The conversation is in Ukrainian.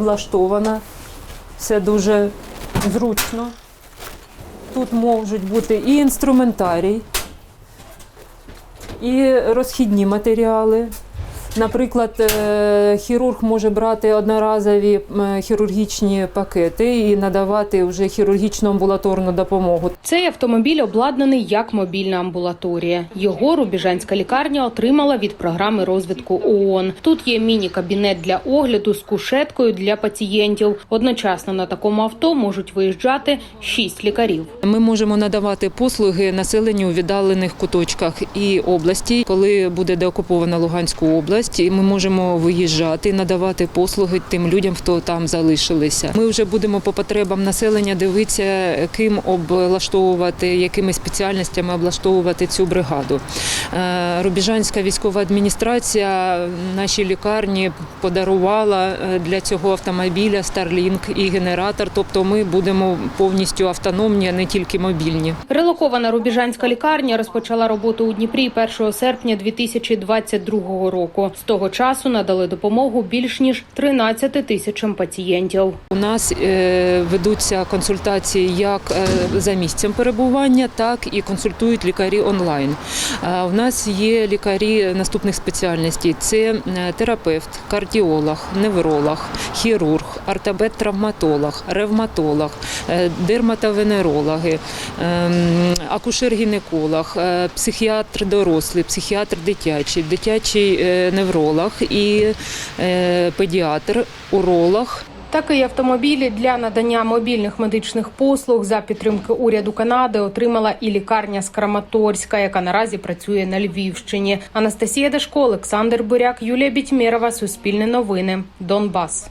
облаштована. Все дуже зручно. Тут можуть бути і інструментарій, і розхідні матеріали. Наприклад, е, хірург може брати одноразові хірургічні пакети і надавати вже хірургічну амбулаторну допомогу. Цей автомобіль обладнаний як мобільна амбулаторія. Його рубіжанська лікарня отримала від програми розвитку ООН. Тут є міні-кабінет для огляду з кушеткою для пацієнтів. Одночасно на такому авто можуть виїжджати шість лікарів. Ми можемо надавати послуги населенню у віддалених куточках і області. Коли буде деокупована Луганська область, і ми можемо виїжджати, надавати послуги тим людям, хто там залишилися. Ми вже будемо по потребам населення дивитися, ким облаштовувати, якими спеціальностями облаштовувати цю бригаду. Е, Рубіжанська військова адміністрація нашій лікарні подарувала е, для цього автомобіля Starlink і генератор. Тобто ми будемо повністю автономні, а не тільки мобільні. Релокована рубіжанська лікарня розпочала роботу у Дніпрі 1 серпня 2022 року. З того часу надали допомогу більш ніж 13 тисячам пацієнтів. У нас е, ведуться консультації як е, за місцем перебування, так і консультують лікарі онлайн. У нас є лікарі наступних спеціальностей: це е, терапевт, кардіолог, невролог, хірург, ортопед-травматолог, ревматолог, дерматовенерологи, ем, акушер-гінеколог, психіатр дорослий, психіатр дитячий, дитячий невролог і е, педіатр, уролог. Такий автомобіль для надання мобільних медичних послуг за підтримки уряду Канади отримала і лікарня з Краматорська, яка наразі працює на Львівщині. Анастасія Дашко, Олександр Буряк, Юлія Бітьмєрова, Суспільне новини, Донбас.